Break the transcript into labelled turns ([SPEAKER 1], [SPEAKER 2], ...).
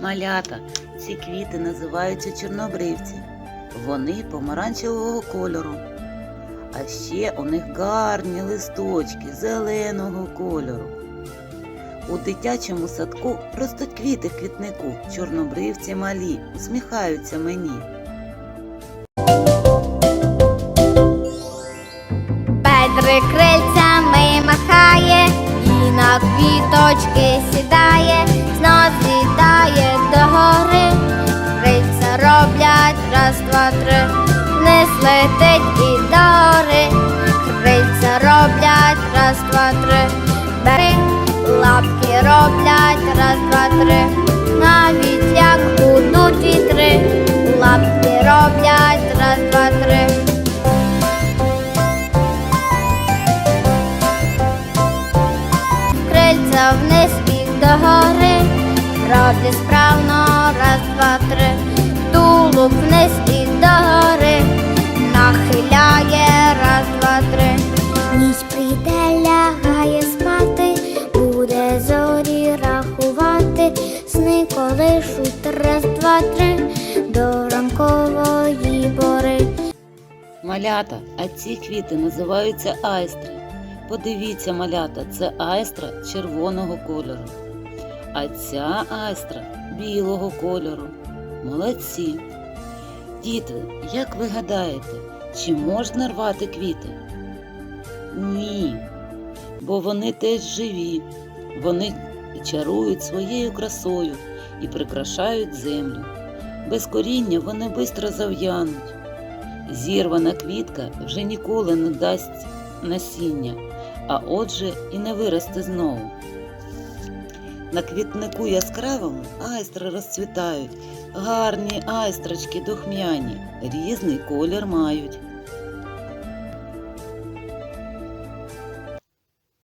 [SPEAKER 1] Малята, ці квіти називаються чорнобривці. Вони помаранчевого кольору. А ще у них гарні листочки зеленого кольору. У дитячому садку ростуть квіти в квітнику, чорнобривці малі, усміхаються мені.
[SPEAKER 2] Петрик крильцями махає і на квіточки сідає, роблять раз, два, три, вниз летить і до гори. Крильця роблять раз, два, три, бери, лапки роблять. Раз, два, три, навіть як будуть вітри, лапки роблять. Раз, два, три. крильця вниз і догори, роблять справно, вниз і догори, нахиляє, раз, два, три. Ніч прийде, лягає спати, буде зорі рахувати, сни колишуть, раз, два, три, до ранкової пори.
[SPEAKER 1] Малята, а ці квіти називаються айстри. Подивіться, малята, це айстра червоного кольору. А ця айстра білого кольору. Молодці. Діти, як ви гадаєте, чи можна рвати квіти? Ні, бо вони теж живі. Вони чарують своєю красою і прикрашають землю. Без коріння вони швидко зав'януть. Зірвана квітка вже ніколи не дасть насіння, а отже і не виросте знову. На квітнику яскравому айстри розцвітають, гарні айстрочки духмяні, різний колір мають.